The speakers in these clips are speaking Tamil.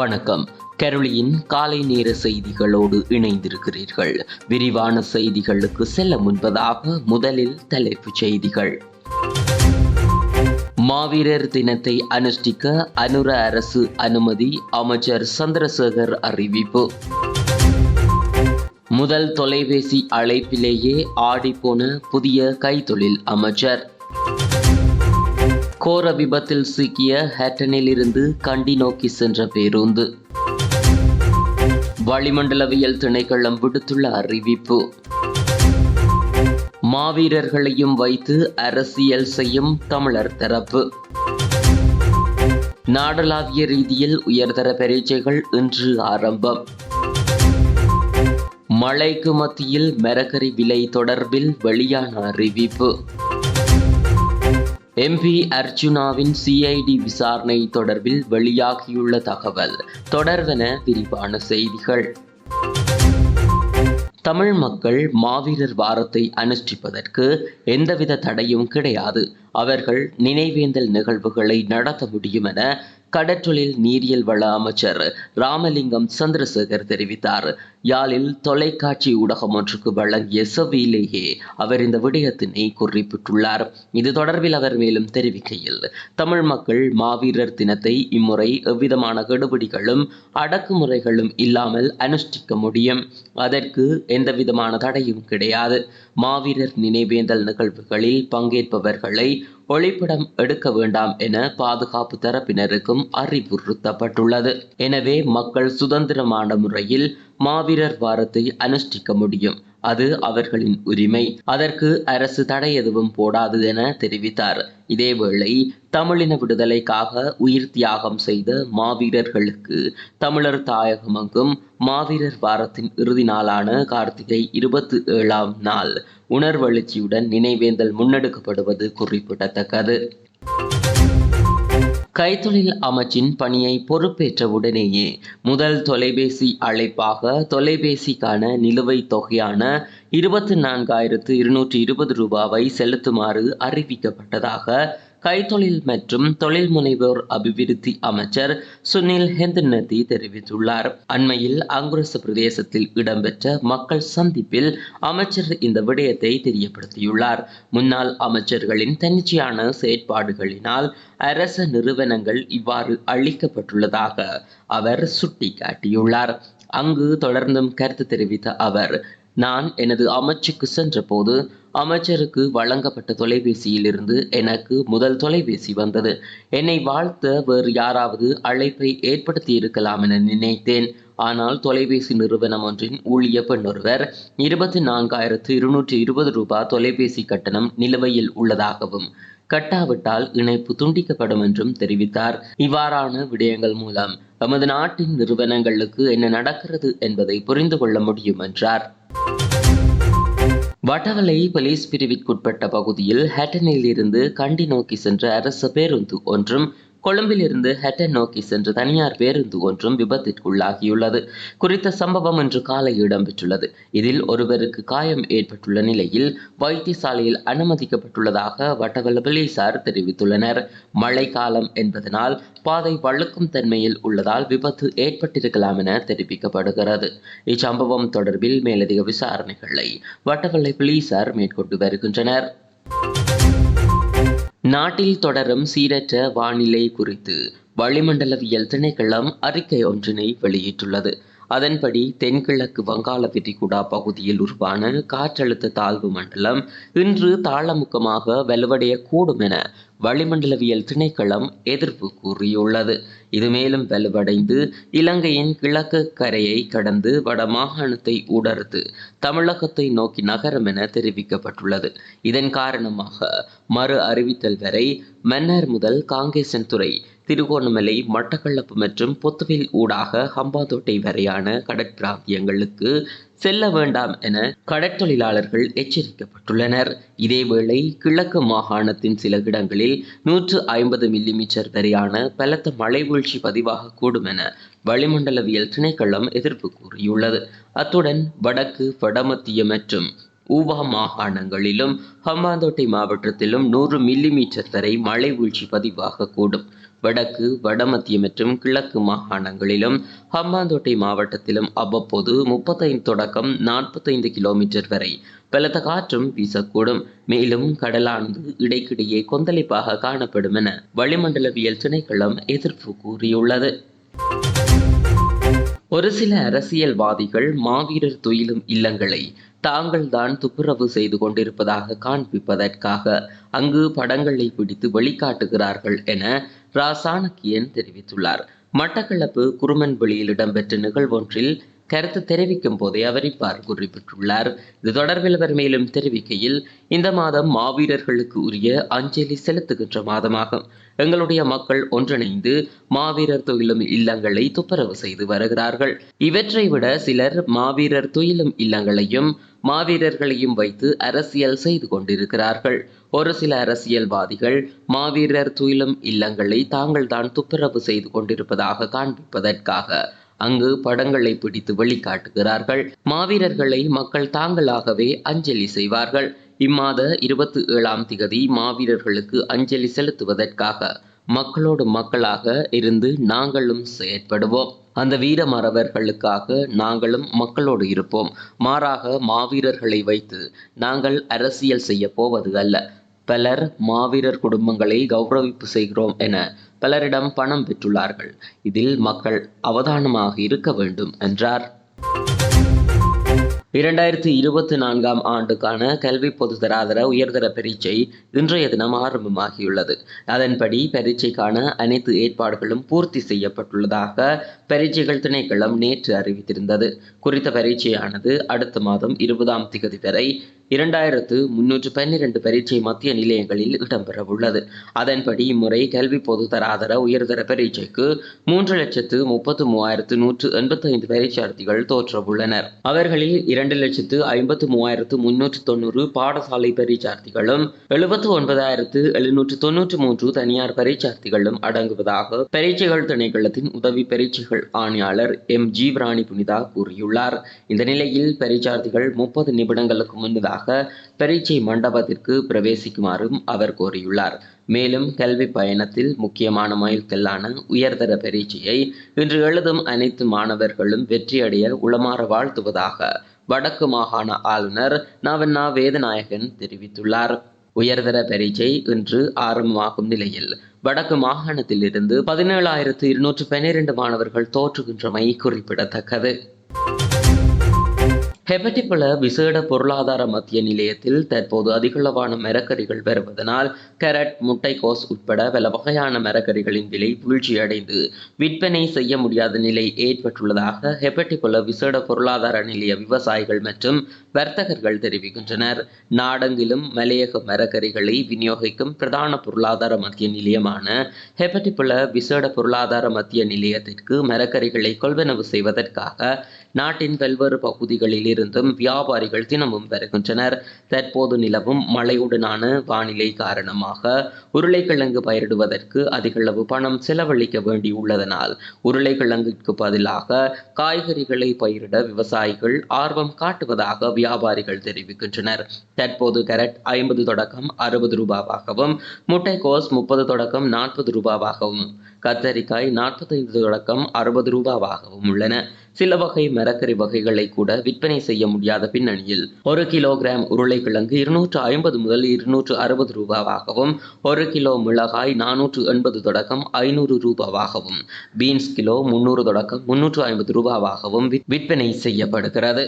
வணக்கம். கெரளியின் காலை நேர செய்திகளோடு இணைந்திருக்கிறீர்கள். விரிவான செய்திகளுக்கு செல்ல முன்பதாக முதலில் தலைப்புச் செய்திகள். மாவீரர் தினத்தை அனுஷ்டிக்க அனுர அரசு அனுமதி அமைச்சர் சந்திரசேகர் அறிவிப்பு. முதல் தொலைபேசி அழைப்பிலேயே ஆடிப்போன புதிய கைத்தொழில் அமைச்சர். கோர விபத்தில் சிக்கிய ஹேட்டனில் இருந்து கண்டி நோக்கி சென்ற பேருந்து. வளிமண்டலவியல் திணைக்களம் விடுத்துள்ள அறிவிப்பு. மாவீரர்களையும் வைத்து அரசியல் செய்யும் தமிழர் தரப்பு. நாடளாவிய ரீதியில் உயர்தர பரீட்சைகள் இன்று ஆரம்பம். மழைக்கு மத்தியில் மரக்கறி விலை தொடர்பில் வெளியான அறிவிப்பு. எம்பி அர்ஜுனாவின் சிஐடி விசாரணை தொடர்பில் வெளியாகியுள்ள தகவல். தொடர்வென விரிவான செய்திகள். தமிழ் மக்கள் மாவீரர் வாரத்தை அனுஷ்டிப்பதற்கு எந்தவித தடையும் கிடையாது. அவர்கள் நினைவேந்தல் நிகழ்வுகளை நடத்த முடியும் என கடற்றொழில் நீரியல் வள அமைச்சர் ராமலிங்கம் சந்திரசேகர் தெரிவித்தார். யாழில் தொலைக்காட்சி ஊடகம் ஒன்றுக்கு வழங்கிய செவ்வியிலேயே அவர் இந்த விடயத்தினை குறிப்பிட்டுள்ளார். இது தொடர்பில் அவர் மேலும் தெரிவிக்கையில் தமிழ் மக்கள் மாவீரர் தினத்தை இம்முறை எவ்விதமான கெடுபிடிகளும் அடக்குமுறைகளும் இல்லாமல் அனுஷ்டிக்க முடியும். அதற்கு எந்தவிதமான தடையும் கிடையாது. மாவீரர் நினைவேந்தல் நிகழ்வுகளில் பங்கேற்பவர்களை ஒளிப்படம் எடுக்க வேண்டாம் என பாதுகாப்பு தரப்பினருக்கும் அறிவுறுத்தப்பட்டுள்ளது. எனவே மக்கள் சுதந்திரமான முறையில் மாவீரர் வாரத்தை அனுஷ்டிக்க முடியும். அது அவர்களின் உரிமை. அதற்கு அரசு தடை எதுவும் போடாது என தெரிவித்தார். இதேவேளை தமிழின விடுதலைக்காக உயிர் தியாகம் செய்த மாவீரர்களுக்கு தமிழர் தாயகமங்கும் மாவீரர் வாரத்தின் இறுதி நாளான கார்த்திகை இருபத்தி ஏழாம் நாள். உணர்வெழுச்சியுடன் நினைவேந்தல் முன்னெடுக்கப்படுவது குறிப்பிடத்தக்கது. கைத்தொழில் அமைச்சின் பணியை பொறுப்பேற்ற உடனேயே முதல் தொலைபேசி அழைப்பாக தொலைபேசிக்கான நிலுவைத் தொகையான இருபத்தி நான்காயிரத்து இருநூற்றி இருபது ரூபாவை செலுத்துமாறு அறிவிக்கப்பட்டதாக கைத்தொழில் மற்றும் தொழில் முனைவோர் அபிவிருத்தி அமைச்சர் சுனில் ஹெந்தநதி தெரிவித்துள்ளார். அண்மையில் அங்குரச பிரதேசத்தில் இடம்பெற்ற மக்கள் சந்திப்பில் அமைச்சர் இந்த விடயத்தை தெரியப்படுத்தியுள்ளார். முன்னாள் அமைச்சர்களின் தன்னிச்சையான செயற்பாடுகளினால் அரச நிறுவனங்கள் இவ்வாறு அளிக்கப்பட்டுள்ளதாக அவர் சுட்டிக்காட்டியுள்ளார். அங்கு தொடர்ந்தும் கருத்து தெரிவித்த அவர் நான் எனது அமைச்சுக்கு சென்றபோது அமைச்சருக்கு வழங்கப்பட்ட தொலைபேசியிலிருந்து எனக்கு முதல் தொலைபேசி வந்தது. என்னை வாழ்த்த வேறு யாராவது அழைப்பை ஏற்படுத்தி இருக்கலாம் என நினைத்தேன். ஆனால் தொலைபேசி நிறுவனம் ஒன்றின் ஊழிய பெண் ஒருவர் இருபத்தி நான்காயிரத்து இருநூற்றி இருபது ரூபாய் தொலைபேசி கட்டணம் நிலுவையில் உள்ளதாகவும் கட்டாவிட்டால் இணைப்பு துண்டிக்கப்படும் என்றும் தெரிவித்தார். இவ்வாறான விடயங்கள் மூலம் எமது நாட்டின் நிறுவனங்களுக்கு என்ன நடக்கிறது என்பதை புரிந்து கொள்ள முடியும் என்றார். வடவளை போலீஸ் பிரிவிற்குட்பட்ட பகுதியில் ஹேட்டனில் இருந்து கண்டி நோக்கி சென்ற அரசு பேருந்து ஒன்றும் கொழும்பிலிருந்து ஹெட்டன் நோக்கி சென்று தனியார் பேருந்து ஒன்றும் விபத்திற்குள்ளாகியுள்ளது. குறித்த சம்பவம் இன்று காலை இடம்பெற்றுள்ளது. இதில் ஒருவருக்கு காயம் ஏற்பட்டுள்ள நிலையில் வைத்தியசாலையில் அனுமதிக்கப்பட்டுள்ளதாக வட்டவல போலீசார் தெரிவித்துள்ளனர். மழை காலம் என்பதனால் பாதை வழுக்கும் தன்மையில் உள்ளதால் விபத்து ஏற்பட்டிருக்கலாம் என தெரிவிக்கப்படுகிறது. இச்சம்பவம் தொடர்பில் மேலதிக விசாரணைகளை வட்டவல்லை போலீசார் மேற்கொண்டு வருகின்றனர். நாட்டில் தொடரும் சீரற்ற வானிலை குறித்து வளிமண்டலவியல் திணைக்களம் அறிக்கை ஒன்றினை வெளியிட்டுள்ளது. அதன்படி தென்கிழக்கு வங்காள விரிகுடா பகுதியில் உருவான காற்றழுத்த தாழ்வு மண்டலம் இன்று தாளமுக்கமாக வலுவடையக்கூடும் என வளிமண்டலவியல் திணைக்களம் எதிர்ப்பு கூறியுள்ளது. இது மேலும் வலுவடைந்து இலங்கையின் கிழக்கு கரையை கடந்து வடமாகாணத்தை ஊடறுத்து தமிழகத்தை நோக்கி நகரும் என தெரிவிக்கப்பட்டுள்ளது. இதன் காரணமாக மறு அறிவித்தல் வரை மன்னர் முதல் காங்கேசன் துறை திருகோணமலை மட்டக்களப்பு மற்றும் புத்துவில் ஊடாக ஹம்பாந்தோட்டை வரையான கடற்பிராந்தியங்களுக்கு செல்ல வேண்டாம் என கடற்தொழிலாளர்கள் எச்சரிக்கப்பட்டுள்ளனர். இதேவேளை கிழக்கு மாகாணத்தின் சில இடங்களில் நூற்று ஐம்பது மில்லிமீட்டர் வரையான பலத்த மழை வீழ்ச்சி பதிவாகக்கூடும் என வளிமண்டலவியல் திணைக்களம் எதிர்ப்பு கூறியுள்ளது. அத்துடன் வடக்கு வடமத்திய மற்றும் ஊவா மாகாணங்களிலும் ஹம்பாந்தோட்டை மாவட்டத்திலும் நூறு மில்லிமீட்டர் வரை மழை வீழ்ச்சி பதிவாகக்கூடும் வடக்கு வடமத்திய மற்றும் கிழக்கு மாகாணங்களிலும் ஹம்பாந்தோட்டை மாவட்டத்திலும் அவ்வப்போது முப்பத்தைந்து தொடக்கம் நாற்பத்தைந்து கிலோமீட்டர் வரை பலத்த காற்றும் வீசக்கூடும். மேலும் கடலானது இடைக்கிடையே கொந்தளிப்பாக காணப்படும் என வளிமண்டலவியல் திணைக்களம் எதிர்ப்பு கூறியுள்ளது. ஒரு சில அரசியல்வாதிகள் மாவீரர் துயிலும் இல்லங்களை தாங்கள்தான் துப்புரவு செய்து கொண்டிருப்பதாக காண்பிப்பதற்காக அங்கு படங்களை பிடித்து வெளிக்காட்டுகிறார்கள் என ராசானக்கியன் தெரிவித்துள்ளார். மட்டக்களப்பு குருமன்வெளியில் இடம்பெற்ற நிகழ்வொன்றில் கருத்து தெரிவிக்கும் போதே அவர் இவ்வாறு குறிப்பிட்டுள்ளார். இது தொடர்பில் அவர் மேலும் தெரிவிக்கையில் இந்த மாதம் மாவீரர்களுக்கு உரிய அஞ்சலி செலுத்துகின்ற மாதமாகும். எங்களுடைய மக்கள் ஒன்றிணைந்து மாவீரர் துயிலும் இல்லங்களை துப்புரவு செய்து வருகிறார்கள். இவற்றை விட சிலர் மாவீரர் துயிலும் இல்லங்களையும் மாவீரர்களையும் வைத்து அரசியல் செய்து கொண்டிருக்கிறார்கள். ஒரு சில அரசியல்வாதிகள் மாவீரர் துயிலும் இல்லங்களை தாங்கள்தான் துப்புரவு செய்து கொண்டிருப்பதாக காண்பிப்பதற்காக அங்கு படங்களை பிடித்து வெளிக்காட்டுகிறார்கள். மாவீரர்களை மக்கள் தாங்களாகவே அஞ்சலி செய்வார்கள். இம்மாத இருபத்தி ஏழாம் திகதி மாவீரர்களுக்கு அஞ்சலி செலுத்துவதற்காக மக்களோடு மக்களாக இருந்து நாங்களும் செயற்படுவோம். அந்த வீர மறவர்களுக்காக நாங்களும் மக்களோடு இருப்போம். மாறாக மாவீரர்களை வைத்து நாங்கள் அரசியல் செய்ய போவது அல்ல. பலர் மாவீரர் குடும்பங்களை கௌரவிப்பு செய்கிறோம் என பலரிடம் பணம் பெற்றுள்ளார்கள். இதில் மக்கள் அவதானமாக இருக்க வேண்டும் என்றார். இரண்டாயிரத்தி இருபத்தி நான்காம் ஆண்டுக்கான கல்வி பொதுதராதர உயர்தர பரீட்சை இன்றைய தினம் ஆரம்பமாகியுள்ளது. அதன்படி பரீட்சைக்கான அனைத்து ஏற்பாடுகளும் பூர்த்தி செய்யப்பட்டுள்ளதாக பரீட்சைகள் திணைக்களம் நேற்று அறிவித்திருந்தது. குறித்த பரீட்சையானது அடுத்த மாதம் இருபதாம் திகதி வரை இரண்டாயிரத்து முன்னூற்று பன்னிரண்டு பரீட்சை மத்திய நிலையங்களில் இடம்பெறவுள்ளது. அதன்படி இம்முறை கல்வி பொதுதராதர உயர்தர பரீட்சைக்கு மூன்று லட்சத்து முப்பத்து மூவாயிரத்து நூற்று எண்பத்தி ஐந்து பரீட்சார்த்திகள் தோற்றவுள்ளனர். அவர்களில் இரண்டு லட்சத்து ஐம்பத்து மூவாயிரத்து முன்னூற்று தொண்ணூறு பாடசாலை பரீட்சார்த்திகளும் எழுபத்து ஒன்பதாயிரத்து எழுநூற்று தொன்னூற்று மூன்று தனியார் பரீட்சார்த்திகளும் அடங்குவதாக பரீட்சைகள் திணைக்களத்தின் உதவி பரீட்சைகள் ஆணையாளர் எம் ஜீவராணி புனிதா கூறியுள்ளார். இந்த நிலையில் பரீட்சார்த்திகள் முப்பது நிமிடங்களுக்கு முன்னதாக பரீட்சை மண்டபத்திற்கு பிரவேசிக்குமாறும் அவர் கோரியுள்ளார். மேலும் கல்வி பயணத்தில் முக்கியமான மைல்கல்லான உயர்தர பரீட்சையை இன்று எழுதும் அனைத்து மாணவர்களும் வெற்றியடைய உளமாற வாழ்த்துவதாக வடக்கு மாகாண ஆளுநர் நவன்னா வேதநாயகன் தெரிவித்துள்ளார். உயர்தர பரீட்சை இன்று ஆரம்பமாகும் நிலையில் வடக்கு மாகாணத்திலிருந்து பதினேழாயிரத்து இருநூற்று பன்னிரண்டு மாணவர்கள் தோற்றுகின்றமை குறிப்பிடத்தக்கது. ஹெபட்டிபல விசேட பொருளாதார மத்திய நிலையத்தில் தற்போது அதிகளவான மரக்கறிகள் வருவதனால் கேரட் முட்டைக்கோஸ் உட்பட பல வகையான மரக்கறிகளின் விலை வீழ்ச்சியடைந்து விற்பனை செய்ய முடியாத நிலை ஏற்பட்டுள்ளதாக ஹெபட்டிபல விசேட பொருளாதார நிலைய விவசாயிகள் மற்றும் வர்த்தகர்கள் தெரிவிக்கின்றனர். நாடெங்கிலும் மலையக மரக்கறிகளை விநியோகிக்கும் பிரதான பொருளாதார மத்திய நிலையமான ஹெபட்டிபல விசேட பொருளாதார மத்திய நிலையத்திற்கு மரக்கறிகளை கொள்வனவு செய்வதற்காக நாட்டின் பல்வேறு பகுதிகளில் இருந்தும் வியாபாரிகள் தினமும் வருகின்றனர். தற்போது நிலவும் மழையுடனான வானிலை காரணமாக உருளைக்கிழங்கு பயிரிடுவதற்கு அதிகளவு பணம் செலவழிக்க வேண்டியுள்ளதனால் உருளைக்கிழங்குக்கு பதிலாக காய்கறிகளை பயிரிட விவசாயிகள் ஆர்வம் காட்டுவதாக வியாபாரிகள் தெரிவிக்கின்றனர். தற்போது கேரட் ஐம்பது தொடக்கம் அறுபது ரூபாவாகவும் முட்டைக்கோஸ் முப்பது தொடக்கம் நாற்பது ரூபாவாகவும் கத்தரிக்காய் நாற்பத்தைந்து தொடக்கம் அறுபது ரூபாவாகவும் உள்ளன. சில வகை மரக்கறி வகைகளை கூட விற்பனை செய்ய முடியாத பின்னணியில் ஒரு கிலோகிராம் உருளைக்கிழங்கு இருநூற்று ஐம்பது முதல் இருநூற்று அறுபது ரூபாவாகவும் ஒரு கிலோ மிளகாய் நானூற்று எண்பது தொடக்கம் ஐநூறு ரூபாவாகவும் பீன்ஸ் கிலோ முன்னூறு தொடக்கம் முன்னூற்று ஐம்பது ரூபாவாகவும் விற்பனை செய்யப்படுகிறது.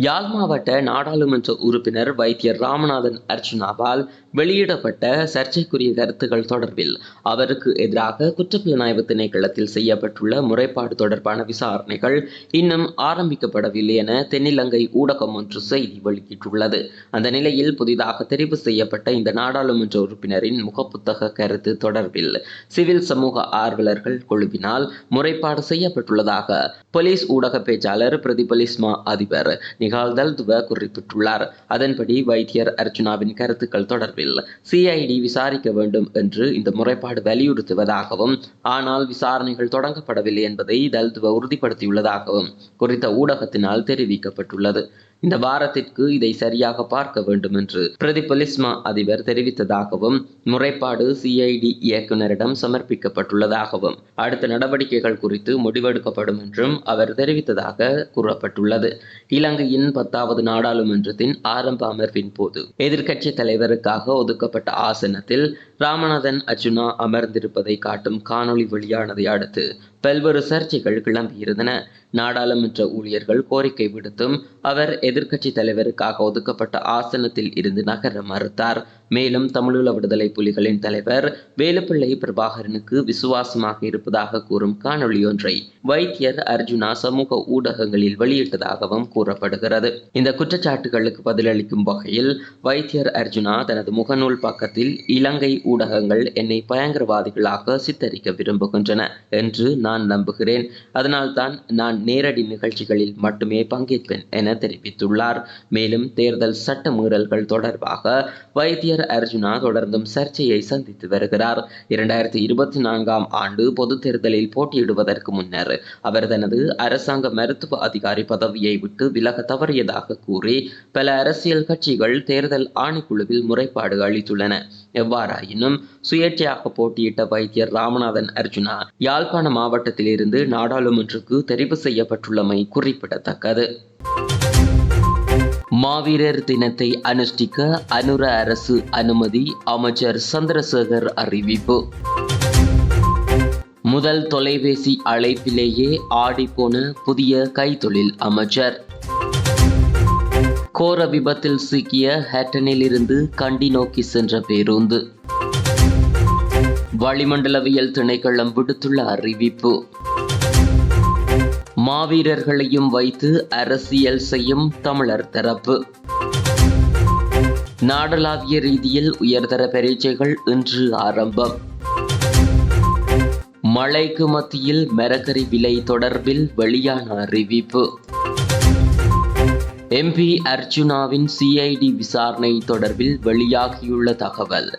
யாழ் மாவட்ட நாடாளுமன்ற உறுப்பினர் வைத்தியர் ராமநாதன் அர்ச்சுனாவால் வெளியிடப்பட்ட சர்ச்சைக்குரிய கருத்துக்கள் தொடர்பில் அவருக்கு எதிராக குற்றப்புலனாய்வு திணைக்களத்தில் செய்யப்பட்டுள்ள முறைப்பாடு தொடர்பான விசாரணைகள் இன்னும் ஆரம்பிக்கப்படவில்லை என தென்னிலங்கை ஊடகம் ஒன்று செய்தி வெளியிட்டுள்ளது. அந்த நிலையில் புதிதாக தெரிவு செய்யப்பட்ட இந்த நாடாளுமன்ற உறுப்பினரின் முகப்புத்தக கருத்து தொடர்பில் சிவில் சமூக ஆர்வலர்கள் குழுவினால் முறைப்பாடு செய்யப்பட்டுள்ளதாக போலீஸ் ஊடக பேச்சாளர் பிரதிபலிஸ்மா அதிபர் நிகால் தல்துவ குறிப்பிட்டுள்ளார் அதன்படி வைத்தியர் அர்ச்சுனாவின் கருத்துக்கள் தொடர்பில் சிஐடி விசாரிக்க வேண்டும் என்று இந்த முறைப்பாடு வலியுறுத்துவதாகவும் ஆனால் விசாரணைகள் தொடங்கப்படவில்லை என்பதை தல்துவ உறுதிப்படுத்தியுள்ளதாகவும் குறித்த ஊடகத்தினால் தெரிவிக்கப்பட்டுள்ளது. இந்த வாரத்திற்கு இதை சரியாக பார்க்க வேண்டும் என்று பிரதிபலிஸ்மா அதிபர் தெரிவித்ததாகவும் முறைப்பாடு சிஐடி இயக்குநரிடம் சமர்ப்பிக்கப்பட்டுள்ளதாகவும் அடுத்த நடவடிக்கைகள் குறித்து முடிவெடுக்கப்படும் என்றும் அவர் தெரிவித்ததாக கூறப்பட்டுள்ளது. இலங்கையின் பத்தாவது நாடாளுமன்றத்தின் ஆரம்ப அமர்வின் போது எதிர்க்கட்சி தலைவருக்காக ஒதுக்கப்பட்ட ஆசனத்தில் ராமநாதன் அர்ஜுனா அமர்ந்திருப்பதை காட்டும் காணொளி வெளியானதை அடுத்து பல்வேறு சர்ச்சைகள் கிளம்பியிருந்தன நாடாளுமன்ற ஊழியர்கள் கோரிக்கை விடுத்தும் அவர் எதிர்க்கட்சி தலைவருக்காக ஒதுக்கப்பட்ட ஆசனத்தில் இருந்து நகர மறுத்தார். மேலும் தமிழீழ விடுதலை புலிகளின் தலைவர் வேலுப்பிள்ளை பிரபாகரனுக்கு விசுவாசமாக இருப்பதாக கூறும் காணொளி ஒன்றை வைத்தியர் அர்ஜுனா சமூக ஊடகங்களில் வெளியிட்டதாகவும் கூறப்படுகிறது. இந்த குற்றச்சாட்டுகளுக்கு பதிலளிக்கும் வகையில் வைத்தியர் அர்ஜுனா தனது முகநூல் பக்கத்தில் இலங்கை ஊடகங்கள் என்னை பயங்கரவாதிகளாக சித்தரிக்க விரும்புகின்றன என்று நான் நம்புகிறேன். அதனால்தான் நான் நேரடி நிகழ்ச்சிகளில் மட்டுமே பங்கேற்பேன் என தெரிவித்துள்ளார். மேலும் தேர்தல் சட்ட மீறல்கள் தொடர்பாக வைத்தியர் அர்ஜுனா தொடர்ந்தும் சர்ச்சையை சந்தித்து வருகிறார். இரண்டாயிரத்தி இருபத்தி நான்காம் ஆண்டு பொது தேர்தலில் போட்டியிடுவதற்கு முன்னர் அவர் தனது அரசாங்க மருத்துவ அதிகாரி பதவியை விட்டு விலக தவறியதாக கூறி பல அரசியல் கட்சிகள் தேர்தல் ஆணைக்குழுவில் முறைப்பாடு அளித்துள்ளன. எவ்வாறாயினும் சுயேட்சையாக போட்டியிட்ட வைத்தியர் ராமநாதன் அர்ஜுனா யாழ்ப்பாண மாவட்டத்திலிருந்து நாடாளுமன்றக்கு தெரிவு செய்யப்பட்டுள்ளமை குறிப்பிடத்தக்கது. மாவீரர் தினத்தை அனுஷ்டிக்க அனுர அரசு அனுமதி அமைச்சர் சந்திரசேகர் அறிவிப்பு. முதல் தொலைபேசி அழைப்பிலேயே ஆடிப்போன புதிய கைத்தொழில் அமைச்சர். கோர விபத்தில் சிக்கிய ஹேட்டனில் இருந்து கண்டி நோக்கி சென்ற பேருந்து. வளிமண்டலவியல் திணைக்களம் விடுத்துள்ள அறிவிப்பு. மாவீரர்களையும் வைத்து அரசியல் செய்யும் தமிழர் தரப்பு. நாடளாவிய ரீதியில் உயர்தர பரீட்சைகள் இன்று ஆரம்பம். மழைக்கு மத்தியில் மரக்கறி விலை தொடர்பில் வெளியான அறிவிப்பு. எம்பி அர்ஜுனாவின் சிஐடி விசாரணை தொடர்பில் வெளியாகியுள்ள தகவல்.